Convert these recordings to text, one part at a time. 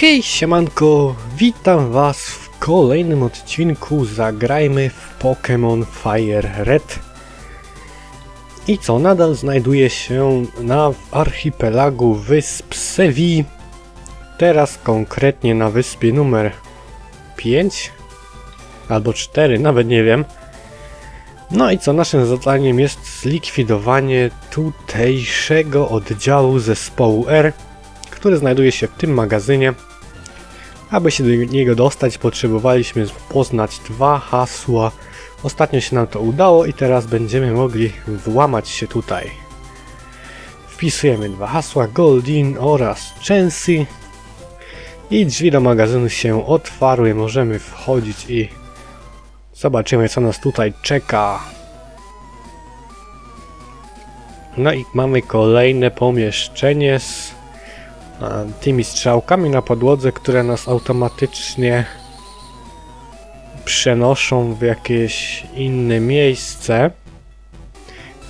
Hej, siemanko, witam was w kolejnym odcinku Zagrajmy w Pokémon Fire Red. I co, nadal znajduję się na archipelagu wysp Sevi. Teraz konkretnie na wyspie numer 5 albo 4, nawet nie wiem. No i co, naszym zadaniem jest zlikwidowanie tutejszego oddziału zespołu R który znajduje się w tym magazynie. Aby się do niego dostać, potrzebowaliśmy poznać dwa hasła. Ostatnio się nam to udało i teraz będziemy mogli włamać się tutaj. Wpisujemy dwa hasła Goldin oraz Chancy i drzwi do magazynu się otwarły. Możemy wchodzić i zobaczymy co nas tutaj czeka. No i mamy kolejne pomieszczenie z tymi strzałkami na podłodze, które nas automatycznie przenoszą w jakieś inne miejsce.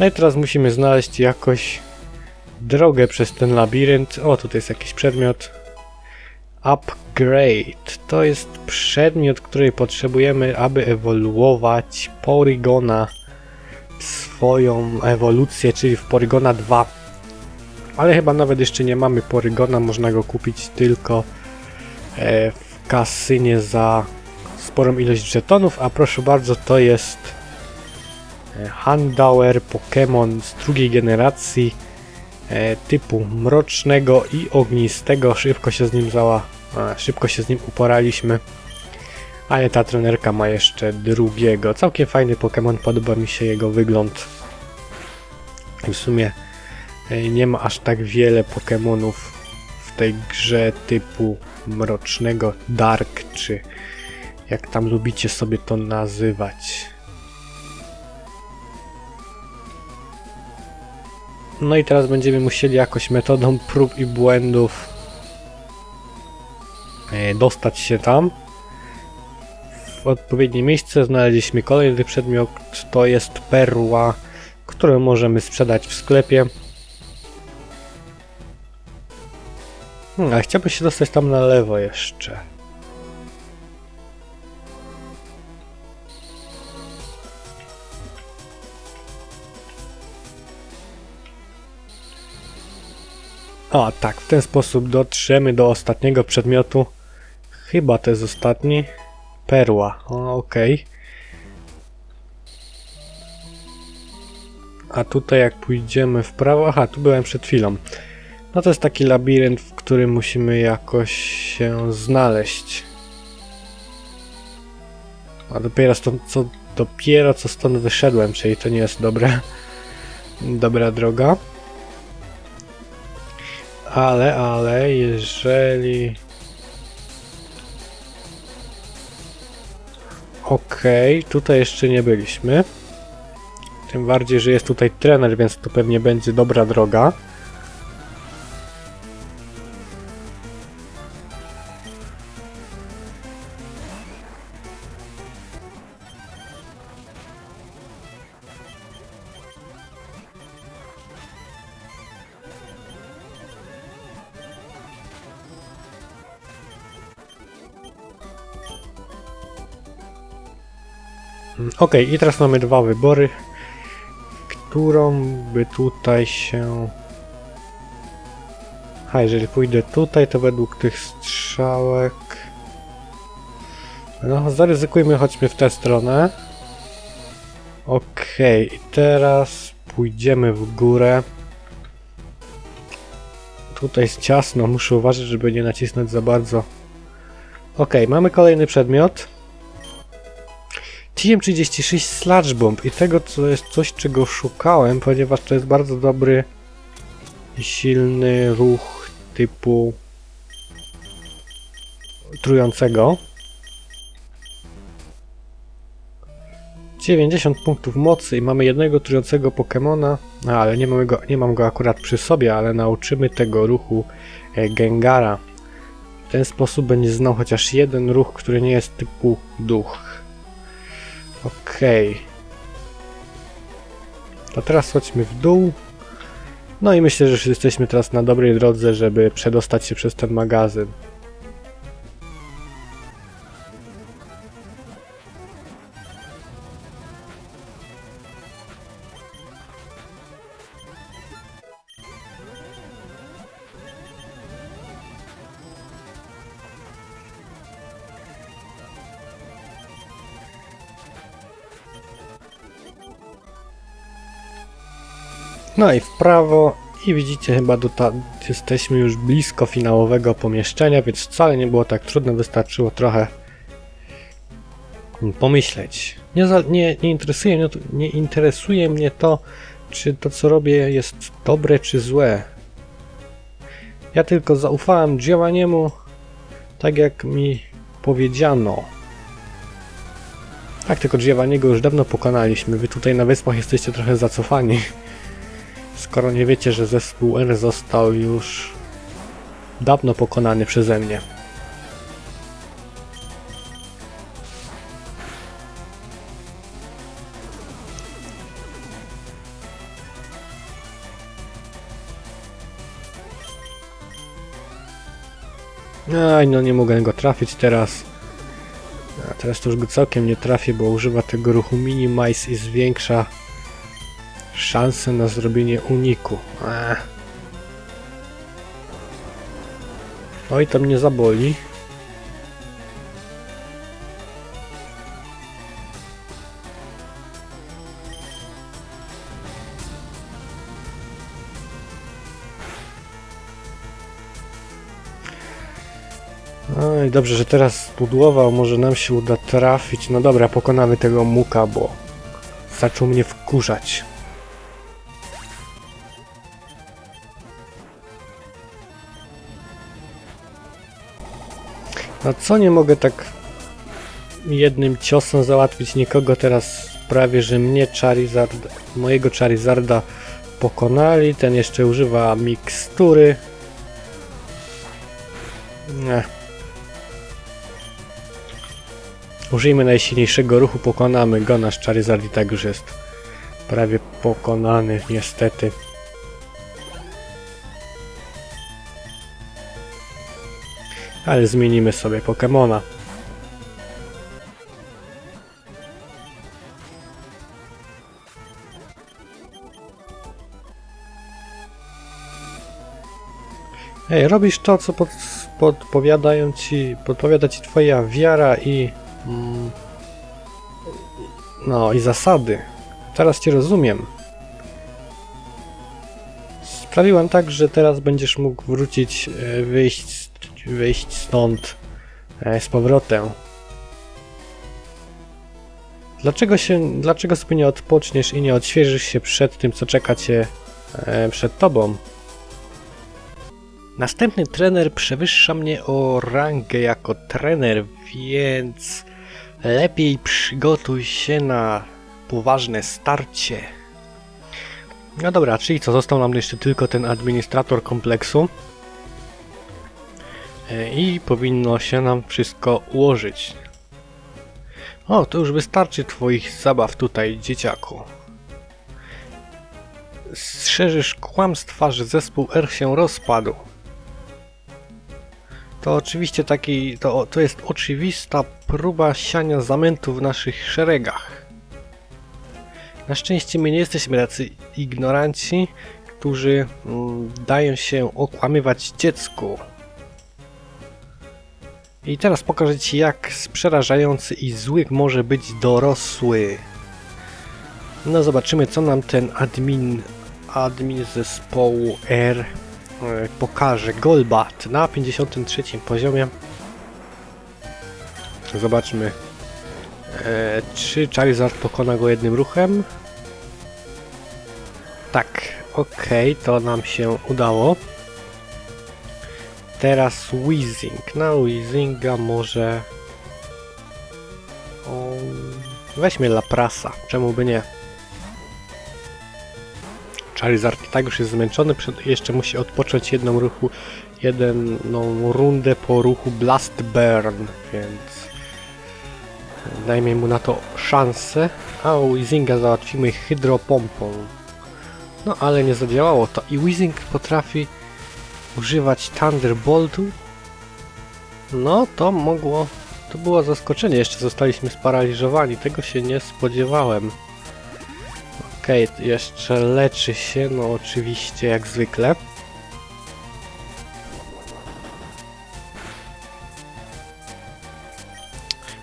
No i teraz musimy znaleźć jakoś drogę przez ten labirynt. O, tutaj jest jakiś przedmiot. Upgrade. To jest przedmiot, który potrzebujemy, aby ewoluować Porygona swoją ewolucję, czyli w Porygona 2. Ale chyba nawet jeszcze nie mamy Porygona, można go kupić tylko e, w kasynie za sporą ilość żetonów, a proszę bardzo, to jest e, Handauer Pokémon z drugiej generacji e, typu mrocznego i ognistego. Szybko się z nim zała, szybko się z nim uporaliśmy. Ale ta trenerka ma jeszcze drugiego. Całkiem fajny Pokémon, podoba mi się jego wygląd. I w sumie nie ma aż tak wiele Pokémonów w tej grze typu mrocznego Dark, czy jak tam lubicie sobie to nazywać. No i teraz będziemy musieli jakoś metodą prób i błędów e, dostać się tam. W odpowiednie miejsce znaleźliśmy kolejny przedmiot, to jest perła, którą możemy sprzedać w sklepie. Hmm, ale chciałbym się dostać tam na lewo jeszcze. A tak, w ten sposób dotrzemy do ostatniego przedmiotu. Chyba to jest ostatni. Perła, o, okej. A tutaj jak pójdziemy w prawo, aha, tu byłem przed chwilą. No to jest taki labirynt, w którym musimy jakoś się znaleźć. A dopiero stąd, co, dopiero co stąd wyszedłem, czyli to nie jest dobra, dobra droga. Ale, ale, jeżeli... Okej, tutaj jeszcze nie byliśmy. Tym bardziej, że jest tutaj trener, więc to pewnie będzie dobra droga. Ok, i teraz mamy dwa wybory. Którą by tutaj się... A, jeżeli pójdę tutaj, to według tych strzałek... No, zaryzykujmy, chodźmy w tę stronę. Okej, i teraz pójdziemy w górę. Tutaj jest ciasno, muszę uważać, żeby nie nacisnąć za bardzo. Okej, mamy kolejny przedmiot. TM36 Sludge Bomb i tego co jest coś czego szukałem, ponieważ to jest bardzo dobry silny ruch typu trującego. 90 punktów mocy i mamy jednego trującego Pokemona, a, ale nie, mamy go, nie mam go akurat przy sobie, ale nauczymy tego ruchu e, Gengara. W ten sposób będzie znał chociaż jeden ruch, który nie jest typu duch. Okej. To teraz chodźmy w dół. No i myślę, że jesteśmy teraz na dobrej drodze, żeby przedostać się przez ten magazyn. No i w prawo i widzicie chyba do jesteśmy już blisko finałowego pomieszczenia, więc wcale nie było tak trudno, wystarczyło trochę pomyśleć. Nie, za, nie, nie, interesuje mnie to, nie interesuje mnie to, czy to co robię jest dobre czy złe. Ja tylko zaufałem działaniemu, tak jak mi powiedziano. Tak, tylko Giovanniego już dawno pokonaliśmy. Wy tutaj na wyspach jesteście trochę zacofani. Skoro nie wiecie, że zespół R został już dawno pokonany przeze mnie. Aj, no nie mogę go trafić teraz. A teraz to już go całkiem nie trafię, bo używa tego ruchu Minimize i zwiększa szanse na zrobienie uniku. Ech. Oj, to mnie zaboli. Oj, dobrze, że teraz spudłował, może nam się uda trafić. No dobra, pokonamy tego muka, bo zaczął mnie wkurzać. No co nie mogę tak jednym ciosem załatwić nikogo teraz prawie, że mnie Charizard, mojego Charizarda pokonali. Ten jeszcze używa mikstury. Nie. Użyjmy najsilniejszego ruchu, pokonamy go. Nasz Charizard i tak już jest prawie pokonany, niestety. Ale zmienimy sobie Pokemona. Ej, robisz to, co pod, podpowiadają ci, podpowiada ci twoja wiara i... Mm, no, i zasady. Teraz cię rozumiem. Sprawiłem tak, że teraz będziesz mógł wrócić, e, wyjść, wyjść stąd e, z powrotem. Dlaczego się, dlaczego sobie nie odpoczniesz i nie odświeżysz się przed tym, co czeka cię e, przed tobą? Następny trener przewyższa mnie o rangę jako trener, więc lepiej przygotuj się na poważne starcie. No dobra, czyli co, został nam jeszcze tylko ten administrator kompleksu. E, I powinno się nam wszystko ułożyć. O, to już wystarczy twoich zabaw tutaj, dzieciaku. Strzeżysz kłamstwa, że zespół R się rozpadł. To oczywiście taki, to, to jest oczywista próba siania zamętu w naszych szeregach. Na szczęście my nie jesteśmy tacy ignoranci, którzy mm, dają się okłamywać dziecku. I teraz pokażę Ci, jak przerażający i zły może być dorosły. No zobaczymy, co nam ten admin, admin zespołu R e, pokaże. Golbat na 53 poziomie. Zobaczmy, e, czy Charizard pokona go jednym ruchem. Tak, ok, to nam się udało. Teraz Weezing. Na Weezinga może... O, weźmy Laprasa, czemu by nie? Charizard tak już jest zmęczony, jeszcze musi odpocząć jedną ruchu, jedną rundę po ruchu Blast Burn, więc dajmy mu na to szansę. A Weezinga załatwimy hydropompą. No ale nie zadziałało to i Weezing potrafi używać Thunderboltu. No to mogło, to było zaskoczenie, jeszcze zostaliśmy sparaliżowani, tego się nie spodziewałem. Okej, okay, jeszcze leczy się, no oczywiście jak zwykle.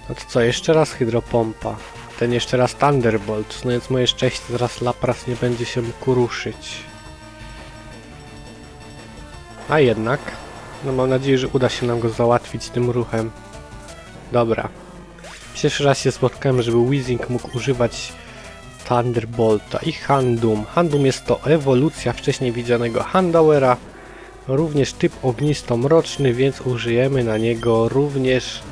No to co, jeszcze raz hydropompa. ten jeszcze raz Thunderbolt. Znając moje szczęście, teraz Lapras nie będzie się mógł ruszyć. A jednak, no mam nadzieję, że uda się nam go załatwić tym ruchem. Dobra. Pierwszy raz się spotkałem, żeby Weezing mógł używać Thunderbolta i Handum. Handum jest to ewolucja wcześniej widzianego Handauera, również typ ognisto-mroczny, więc użyjemy na niego również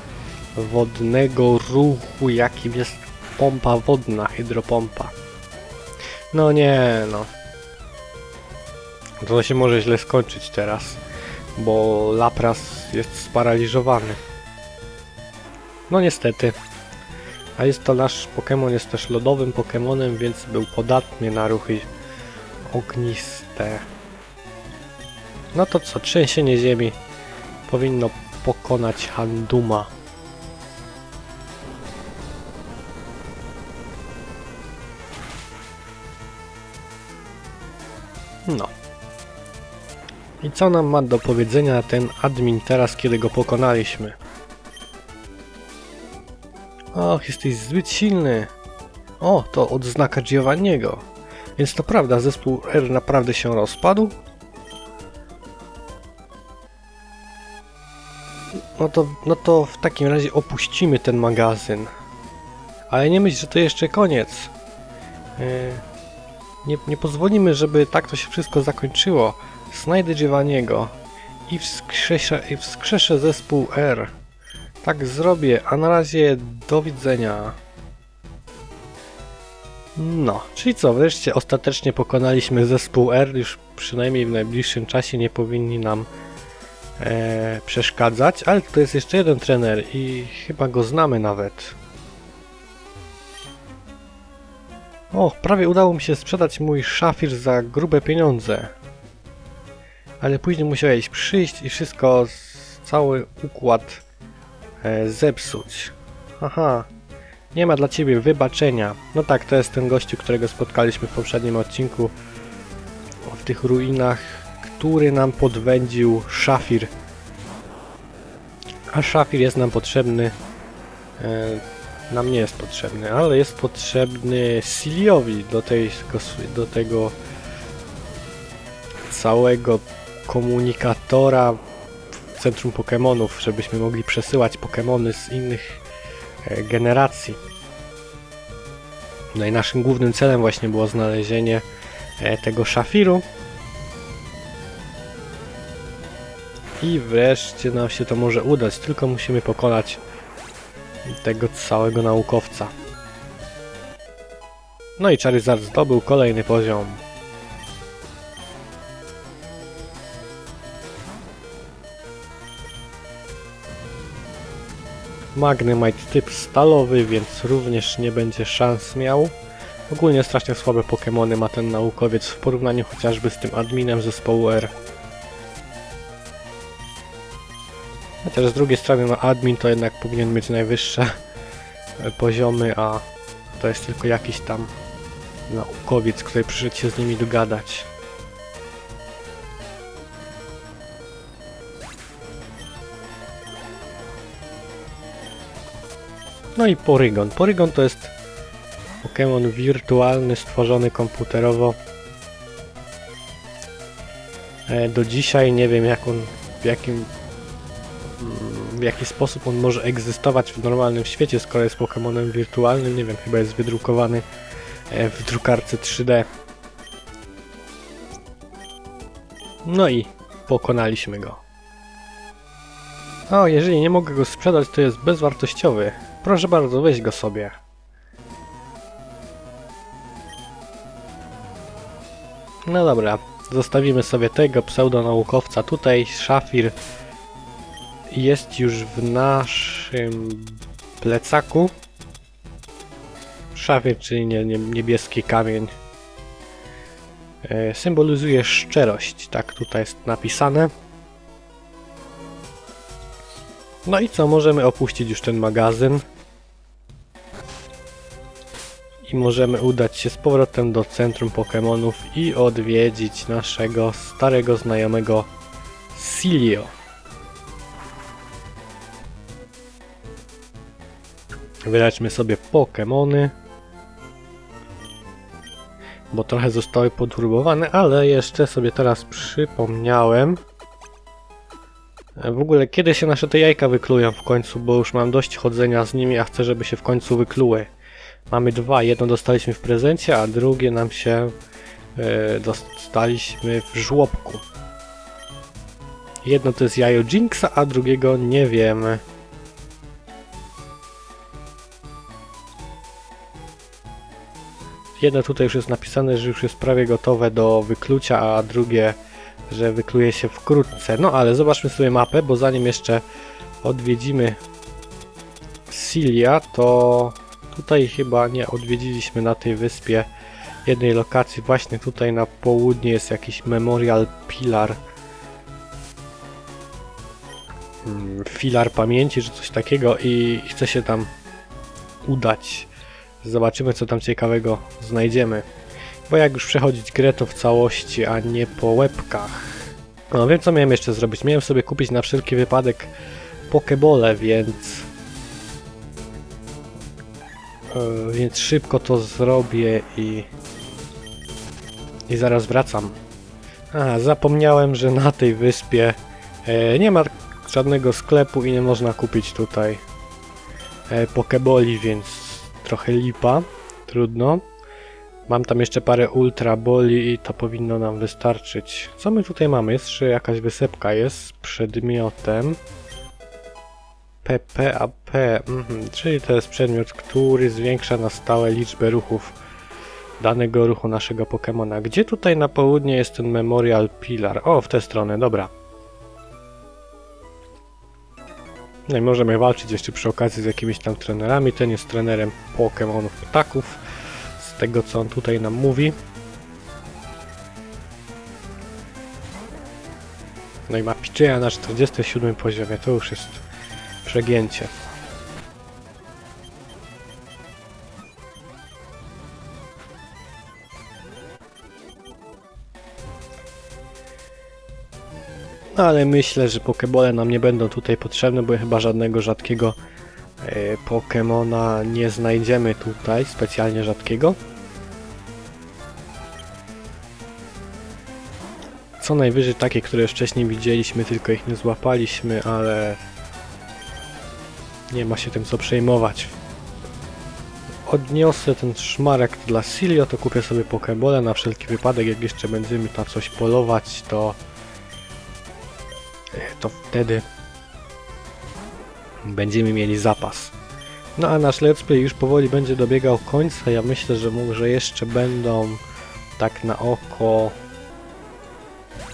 wodnego ruchu, jakim jest pompa wodna, hydropompa. No nie, no. To się może źle skończyć teraz, bo Lapras jest sparaliżowany. No niestety. A jest to nasz Pokémon, jest też lodowym Pokémonem, więc był podatny na ruchy ogniste. No to co, trzęsienie ziemi powinno pokonać Handuma. No. I co nam ma do powiedzenia ten admin teraz, kiedy go pokonaliśmy? Och, jesteś zbyt silny. O, to odznaka Giovanniego. Więc to prawda, zespół R naprawdę się rozpadł? No to, no to w takim razie opuścimy ten magazyn. Ale nie myśl, że to jeszcze koniec. Yy, nie, nie pozwolimy, żeby tak to się wszystko zakończyło. Znajdę Giovanniego i wskrzeszę, i wskrzeszę zespół R. Tak zrobię, a na razie do widzenia. No, czyli co, wreszcie ostatecznie pokonaliśmy zespół R, już przynajmniej w najbliższym czasie nie powinni nam e, przeszkadzać, ale to jest jeszcze jeden trener i chyba go znamy nawet. O, prawie udało mi się sprzedać mój szafir za grube pieniądze. Ale później musiałeś przyjść i wszystko, cały układ e, zepsuć. Aha, nie ma dla ciebie wybaczenia. No tak, to jest ten gościu, którego spotkaliśmy w poprzednim odcinku w tych ruinach, który nam podwędził szafir. A szafir jest nam potrzebny. E, nam nie jest potrzebny, ale jest potrzebny Siliowi do, tej, do tego całego komunikatora w centrum Pokémonów, żebyśmy mogli przesyłać Pokémony z innych e, generacji. No i naszym głównym celem właśnie było znalezienie e, tego szafiru. I wreszcie nam się to może udać, tylko musimy pokonać tego całego naukowca. No i Charizard zdobył kolejny poziom. Magnemite typ stalowy, więc również nie będzie szans miał. Ogólnie strasznie słabe Pokémony ma ten naukowiec w porównaniu chociażby z tym adminem zespołu R. Chociaż z drugiej strony no admin to jednak powinien mieć najwyższe poziomy, a to jest tylko jakiś tam naukowiec, który przyszedł się z nimi dogadać. No i Porygon. Porygon to jest Pokémon wirtualny, stworzony komputerowo. E, do dzisiaj nie wiem jak on, w jakim w jaki sposób on może egzystować w normalnym świecie, skoro jest Pokémonem wirtualnym. Nie wiem, chyba jest wydrukowany e, w drukarce 3D. No i pokonaliśmy go. O, jeżeli nie mogę go sprzedać, to jest bezwartościowy. Proszę bardzo, weź go sobie. No dobra, zostawimy sobie tego pseudonaukowca tutaj, Szafir jest już w naszym plecaku. Szafir, czyli nie, nie, niebieski kamień. E, symbolizuje szczerość, tak tutaj jest napisane. No i co, możemy opuścić już ten magazyn. I możemy udać się z powrotem do centrum Pokémonów i odwiedzić naszego starego znajomego Silio. Wyleczmy sobie Pokemony. Bo trochę zostały poturbowane, ale jeszcze sobie teraz przypomniałem. W ogóle kiedy się nasze te jajka wyklują w końcu, bo już mam dość chodzenia z nimi, a chcę, żeby się w końcu wykluły. Mamy dwa, jedno dostaliśmy w prezencie, a drugie nam się e, dostaliśmy w żłobku. Jedno to jest jajo Jinxa, a drugiego nie wiemy. Jedno tutaj już jest napisane, że już jest prawie gotowe do wyklucia, a drugie, że wykluje się wkrótce. No ale zobaczmy sobie mapę, bo zanim jeszcze odwiedzimy Silia, to tutaj chyba nie odwiedziliśmy na tej wyspie jednej lokacji. Właśnie tutaj na południe jest jakiś Memorial Pilar. Mm, Filar pamięci, czy coś takiego i chcę się tam udać. Zobaczymy, co tam ciekawego znajdziemy. Bo jak już przechodzić grę, to w całości, a nie po łebkach. No wiem, co miałem jeszcze zrobić. Miałem sobie kupić na wszelki wypadek Pokebole, więc... E, więc szybko to zrobię i... I zaraz wracam. A, zapomniałem, że na tej wyspie e, nie ma żadnego sklepu i nie można kupić tutaj e, Pokeboli, więc trochę lipa, trudno. Mam tam jeszcze parę ultra boli i to powinno nam wystarczyć. Co my tutaj mamy? Jeszcze jakaś wysepka jest z przedmiotem. PPAP, mhm, czyli to jest przedmiot, który zwiększa na stałe liczbę ruchów danego ruchu naszego Pokemona. Gdzie tutaj na południe jest ten Memorial Pilar? O, w tę stronę, dobra. No i możemy walczyć jeszcze przy okazji z jakimiś tam trenerami. Ten jest trenerem Pokemonów ptaków. Tego co on tutaj nam mówi. No i ma Picheya na 47 poziomie. To już jest przegięcie. No ale myślę, że Pokebole nam nie będą tutaj potrzebne, bo chyba żadnego rzadkiego Pokemona nie znajdziemy tutaj, specjalnie rzadkiego. Co najwyżej takie, które wcześniej widzieliśmy, tylko ich nie złapaliśmy, ale nie ma się tym co przejmować. Odniosę ten szmarek dla Silio, to kupię sobie Pokebole na wszelki wypadek, jak jeszcze będziemy na coś polować, to to wtedy będziemy mieli zapas. No a nasz let's play już powoli będzie dobiegał końca. Ja myślę, że może jeszcze będą tak na oko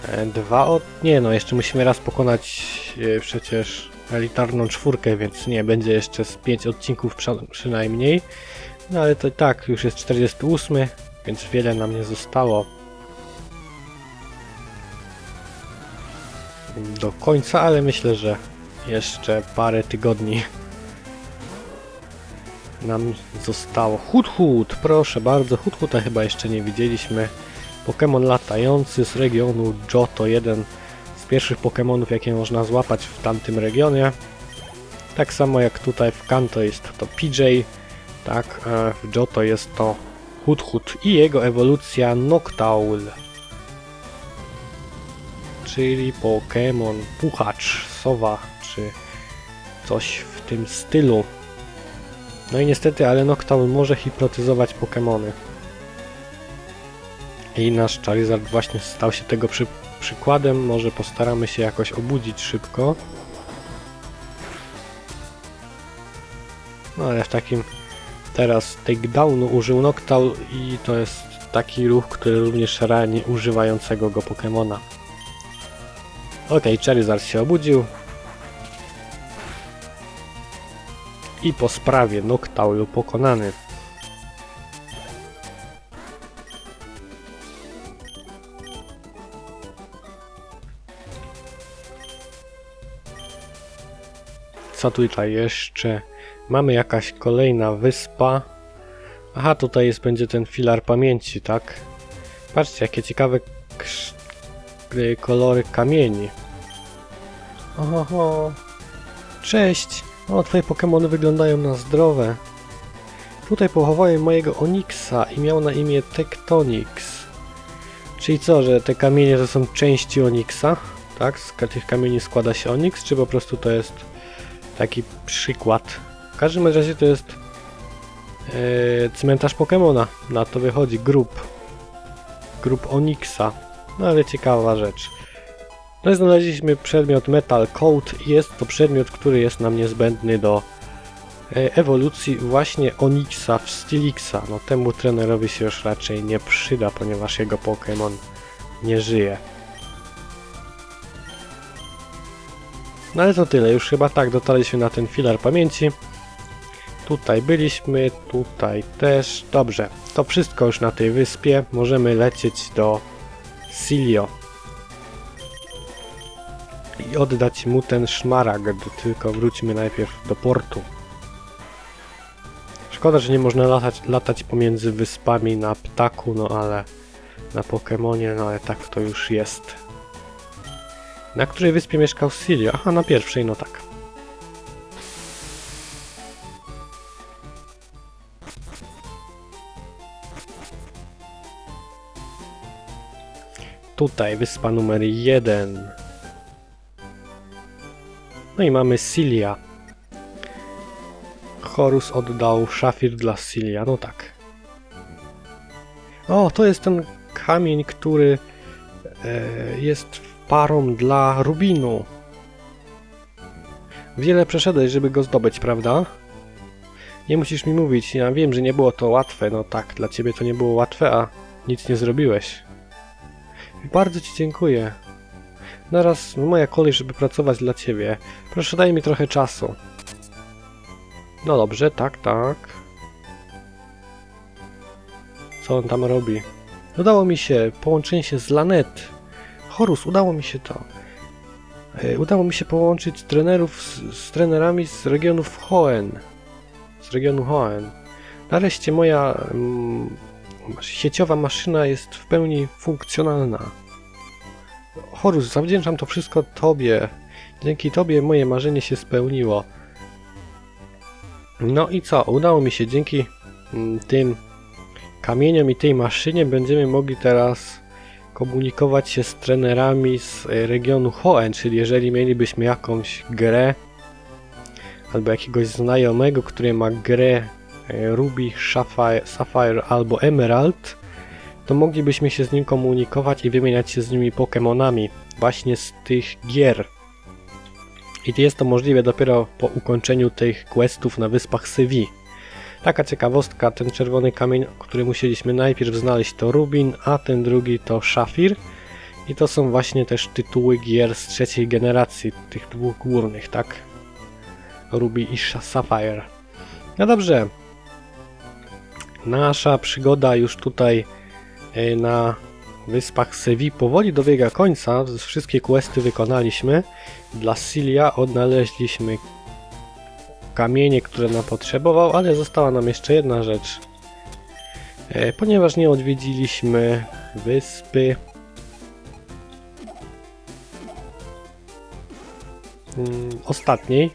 e, dwa od... Nie no, jeszcze musimy raz pokonać e, przecież elitarną czwórkę, więc nie, będzie jeszcze z 5 odcinków przy- przynajmniej. No ale to tak, już jest 48, więc wiele nam nie zostało. do końca, ale myślę, że jeszcze parę tygodni nam zostało. Hut Hut, proszę bardzo, Hut Huta chyba jeszcze nie widzieliśmy. Pokémon latający z regionu Johto, jeden z pierwszych Pokémonów, jakie można złapać w tamtym regionie. Tak samo jak tutaj w Kanto jest to PJ, tak, a w Johto jest to Hut Hut i jego ewolucja Noctowl czyli Pokémon Puchacz, Sowa, coś w tym stylu. No i niestety, ale Noctowl może hipnotyzować Pokémony. I nasz Charizard właśnie stał się tego przy przykładem, może postaramy się jakoś obudzić szybko. No ale w takim teraz takedownu użył Noctowl i to jest taki ruch, który również rani używającego go Pokémona. Okej, okay, Charizard się obudził. I po sprawie Noctowl pokonany. Co tutaj jeszcze? Mamy jakaś kolejna wyspa. Aha, tutaj jest, będzie ten filar pamięci, tak? Patrzcie, jakie ciekawe kolory kamieni. Oho, cześć! O, twoje Pokémony wyglądają na zdrowe. Tutaj pochowałem mojego Onyxa i miał na imię Tectonix. Czyli co, że te kamienie to są części Onyxa? Tak? Z tych kamieni składa się Onyx, czy po prostu to jest taki przykład? W każdym razie to jest e, cmentarz Pokemona. Na to wychodzi grup. Grup Onyxa. No ale ciekawa rzecz. No i znaleźliśmy przedmiot Metal Coat jest to przedmiot, który jest nam niezbędny do e, ewolucji właśnie Onyxa w Stylixa. No temu trenerowi się już raczej nie przyda, ponieważ jego Pokémon nie żyje. No ale to tyle, już chyba tak dotarliśmy na ten filar pamięci. Tutaj byliśmy, tutaj też. Dobrze, to wszystko już na tej wyspie. Możemy lecieć do Silio. I oddać mu ten szmaragd, tylko wróćmy najpierw do portu. Szkoda, że nie można latać, latać pomiędzy wyspami na ptaku, no ale na Pokemonie, no ale tak to już jest. Na której wyspie mieszkał Silio? Aha, na pierwszej, no tak. Tutaj wyspa numer jeden. No i mamy Silia. Horus oddał szafir dla Silia, no tak. O, to jest ten kamień, który e, jest parą dla Rubinu. Wiele przeszedłeś, żeby go zdobyć, prawda? Nie musisz mi mówić, ja wiem, że nie było to łatwe, no tak, dla ciebie to nie było łatwe, a nic nie zrobiłeś. Bardzo ci dziękuję. Naraz moja kolej, żeby pracować dla ciebie. Proszę daj mi trochę czasu. No dobrze, tak, tak. Co on tam robi? Udało mi się, połączenie się z Lanet. Horus, udało mi się to. E, Udało mi się połączyć trenerów z, z trenerami z regionów Hoenn. Z regionu Hoenn. Nareszcie moja mm, sieciowa maszyna jest w pełni funkcjonalna. Horus, zawdzięczam to wszystko Tobie. Dzięki Tobie moje marzenie się spełniło. No i co? Udało mi się dzięki mm, tym kamieniom i tej maszynie będziemy mogli teraz komunikować się z trenerami z e, regionu Hoenn, czyli jeżeli mielibyśmy jakąś grę albo jakiegoś znajomego, który ma grę e, Ruby, Sapphire, Sapphire albo Emerald, to moglibyśmy się z nim komunikować i wymieniać się z nimi Pokémonami właśnie z tych gier. I jest to możliwe dopiero po ukończeniu tych questów na wyspach Sywi. Taka ciekawostka, ten czerwony kamień, który musieliśmy najpierw znaleźć to Rubin, a ten drugi to Szafir. I to są właśnie też tytuły gier z trzeciej generacji, tych dwóch górnych, tak? Ruby i Sapphire. No dobrze. Nasza przygoda już tutaj na wyspach Sevi powoli dobiega końca. Wszystkie questy wykonaliśmy. Dla Silia odnaleźliśmy kamienie, które nam potrzebował, ale została nam jeszcze jedna rzecz. E, ponieważ nie odwiedziliśmy wyspy mm, ostatniej.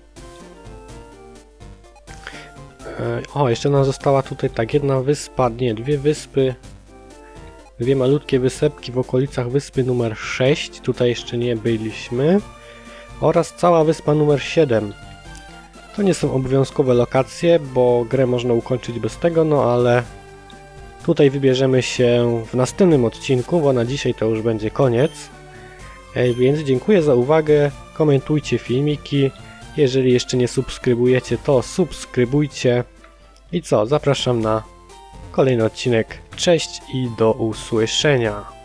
E, o, jeszcze nam została tutaj tak jedna wyspa, nie, dwie wyspy. Dwie malutkie wysepki w okolicach wyspy numer 6. Tutaj jeszcze nie byliśmy. Oraz cała wyspa numer 7. To nie są obowiązkowe lokacje, bo grę można ukończyć bez tego, no ale tutaj wybierzemy się w następnym odcinku, bo na dzisiaj to już będzie koniec. E, Więc dziękuję za uwagę, komentujcie filmiki, jeżeli jeszcze nie subskrybujecie, to subskrybujcie. I co, zapraszam na kolejny odcinek. Cześć i do usłyszenia.